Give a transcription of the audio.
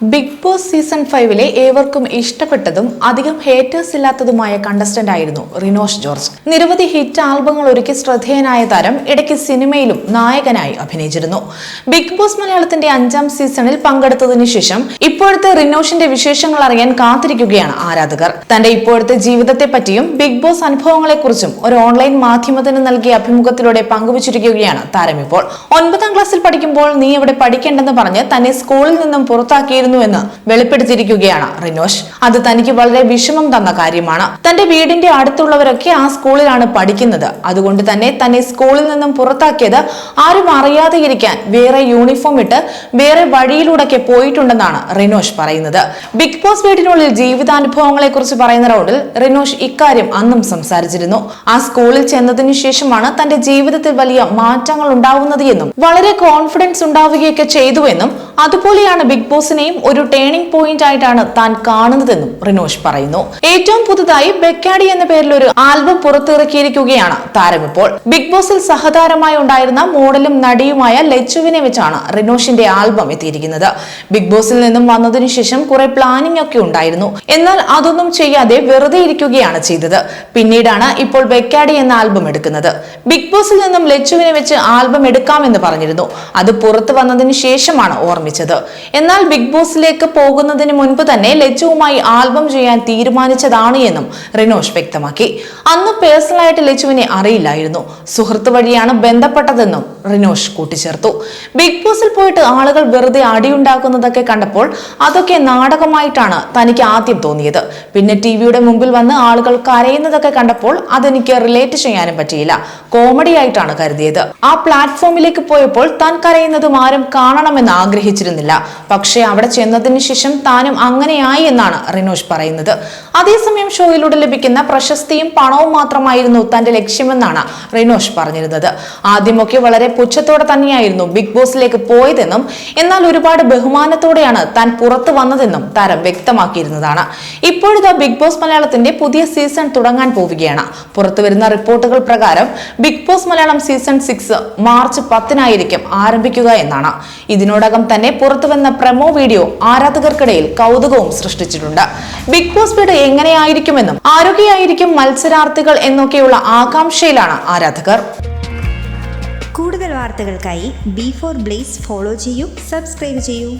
Big boss season ഫൈവിലെ ഏവർക്കും ഇഷ്ടപ്പെട്ടതും അധികം haters ഇല്ലാത്തതുമായ കണ്ടസ്റ്റന്റ് ആയിരുന്നു റിനോഷ് ജോർജ്. നിരവധി ഹിറ്റ് ആൽബങ്ങൾ ഒരുക്കി ശ്രദ്ധേയനായ താരം ഇടയ്ക്ക് സിനിമയിലും നായകനായി അഭിനയിച്ചിരുന്നു. ബിഗ് ബോസ് മലയാളത്തിന്റെ അഞ്ചാം സീസണിൽ പങ്കെടുത്തതിനു ശേഷം ഇപ്പോഴത്തെ റിനോഷിന്റെ വിശേഷങ്ങൾ അറിയാൻ കാത്തിരിക്കുകയാണ് ആരാധകർ. തന്റെ ഇപ്പോഴത്തെ ജീവിതത്തെ പറ്റിയും ബിഗ് ബോസ് അനുഭവങ്ങളെക്കുറിച്ചും ഒരു ഓൺലൈൻ മാധ്യമത്തിന് നൽകിയ അഭിമുഖത്തിലൂടെ പങ്കുവച്ചിരിക്കുകയാണ് താരം ഇപ്പോൾ. ഒൻപതാം ക്ലാസ്സിൽ പഠിക്കുമ്പോൾ നീ ഇവിടെ പഠിക്കേണ്ടെന്ന് പറഞ്ഞ് തന്നെ സ്കൂളിൽ നിന്നും പുറത്താക്കിയിരുന്നുവെന്ന് വെളിപ്പെടുത്തിയിരിക്കുകയാണ് റിനോഷ്. അത് തനിക്ക് വളരെ വിഷമം തന്ന കാര്യമാണ്. തന്റെ വീടിന്റെ അടുത്തുള്ളവരൊക്കെ ആ സ്കൂളിലാണ് പഠിക്കുന്നത്. അതുകൊണ്ട് തന്നെ തന്നെ സ്കൂളിൽ നിന്നും പുറത്താക്കിയത് ആരും അറിയാതെ ഇരിക്കാൻ വേറെ യൂണിഫോം ഇട്ട് വേറെ വഴിയിലൂടെയൊക്കെ പോയിട്ടുണ്ടെന്നാണ് റിനോഷ് പറയുന്നത്. ബിഗ് ബോസ് വീടിനുള്ളിൽ ജീവിതാനുഭവങ്ങളെ കുറിച്ച് പറയുന്ന റൗണ്ടിൽ റിനോഷ് ഇക്കാര്യം അന്നും സംസാരിച്ചിരുന്നു. ആ സ്കൂളിൽ ചെന്നതിനു ശേഷമാണ് തന്റെ ജീവിതത്തിൽ വലിയ മാറ്റങ്ങൾ ഉണ്ടാവുന്നത് എന്നും വളരെ കോൺഫിഡൻസ് ഉണ്ടാവുകയൊക്കെ ചെയ്തുവെന്നും അതുപോലെയാണ് ബിഗ് ബോസിനെയും ഒരു ടേണിംഗ് പോയിന്റ് ആയിട്ടാണ് താൻ കാണുന്നതെന്നും റിനോഷ് പറയുന്നു. ഏറ്റവും പുതുതായി ബെക്കാഡി എന്ന പേരിൽ ഒരു ആൽബം പുറത്തിറക്കിയിരിക്കുകയാണ് താരം ഇപ്പോൾ. ബിഗ് ബോസിൽ സഹതാരമായി ഉണ്ടായിരുന്ന മോഡലും നടിയുമായ ലച്ചുവിനെ വെച്ചാണ് റിനോഷിന്റെ ആൽബം എത്തിയിരിക്കുന്നത്. ബിഗ് ബോസിൽ നിന്നും വന്നതിനു ശേഷം കുറെ പ്ലാനിംഗ് ഒക്കെ ഉണ്ടായിരുന്നു. എന്നാൽ അതൊന്നും ചെയ്യാതെ വെറുതെ ഇരിക്കുകയാണ് ചെയ്തത്. പിന്നീടാണ് ഇപ്പോൾ ബെക്കാഡി എന്ന ആൽബം എടുക്കുന്നത്. ബിഗ് ബോസിൽ നിന്നും ലച്ചുവിനെ വെച്ച് ആൽബം എടുക്കാമെന്ന് പറഞ്ഞിരുന്നു. അത് പുറത്തു വന്നതിന് ശേഷമാണ് ഓർമ്മിച്ചത്. എന്നാൽ ബിഗ് ബോസിലേക്ക് പോകുന്നതിന് മുൻപ് തന്നെ ലച്ചുവുമായി ആൽബം ചെയ്യാൻ തീരുമാനിച്ചതാണ് എന്നും റിനോഷ് വ്യക്തമാക്കി. അന്ന് പേഴ്സണലായിട്ട് ലച്ചുവിനെ അറിയില്ലായിരുന്നു. സുഹൃത്ത് വഴിയാണ് ബന്ധപ്പെട്ടതെന്നും റിനോഷ് കൂട്ടിച്ചേർത്തു. ബിഗ് ബോസിൽ പോയിട്ട് ആളുകൾ വെറുതെ അടിയുണ്ടാക്കുന്നതൊക്കെ കണ്ടപ്പോൾ അതൊക്കെ നാടകമായിട്ടാണ് തനിക്ക് ആദ്യം തോന്നിയത്. പിന്നെ ടി വിയുടെ മുമ്പിൽ വന്ന് ആളുകൾ കരയുന്നതൊക്കെ കണ്ടപ്പോൾ അതെനിക്ക് റിലേറ്റ് ചെയ്യാനും പറ്റിയില്ല. കോമഡി ആയിട്ടാണ് കരുതിയത്. ആ പ്ലാറ്റ്ഫോമിലേക്ക് പോയപ്പോൾ താൻ കരയുന്നതും ആരും കാണണമെന്ന് ആഗ്രഹിച്ചിരുന്നില്ല. പക്ഷേ അവിടെ ചെന്നതിന് ശേഷം താനും അങ്ങനെയായി എന്നാണ് റിനോഷ് പറയുന്നത്. അതേസമയം ഷോയിലൂടെ ലഭിക്കുന്ന പ്രശസ്തിയും പണവും മാത്രമായിരുന്നു തന്റെ ലക്ഷ്യമെന്നാണ് റിനോഷ് പറഞ്ഞിരുന്നത്. ആദ്യമൊക്കെ വളരെ പുച്ഛത്തോടെ തന്നെയായിരുന്നു ബിഗ് ബോസിലേക്ക് പോയതെന്നും എന്നാൽ ഒരുപാട് ബഹുമാനത്തോടെയാണ് താൻ പുറത്തു വന്നതെന്നും താരം വ്യക്തമാക്കിയിരുന്നതാണ്. ഇപ്പോഴത്തെ ബിഗ് ബോസ് മലയാളത്തിന്റെ പുതിയ സീസൺ തുടങ്ങാൻ പോവുകയാണ്. പുറത്തു വരുന്ന റിപ്പോർട്ടുകൾ പ്രകാരം Big Boss Malayalam season six March പത്തിനായിരിക്കും ആരംഭിക്കുക എന്നാണ്. ഇതിനോടകം തന്നെ പുറത്തുവന്ന പ്രമോ വീഡിയോ ആരാധകർക്കിടയിൽ കൗതുകവും സൃഷ്ടിച്ചിട്ടുണ്ട്. ബിഗ് ബോസ് വീട് എങ്ങനെയായിരിക്കുമെന്നും ആരോഗ്യമായിരിക്കും മത്സരാർത്ഥികൾ എന്നൊക്കെയുള്ള ആകാംക്ഷയിലാണ് ആരാധകർ. കൂടുതൽ വാർത്തകൾക്കായി ബി ഫോർ ബ്ലേസ് ഫോളോ ചെയ്യൂ സബ്സ്ക്രൈബ് ചെയ്യൂ.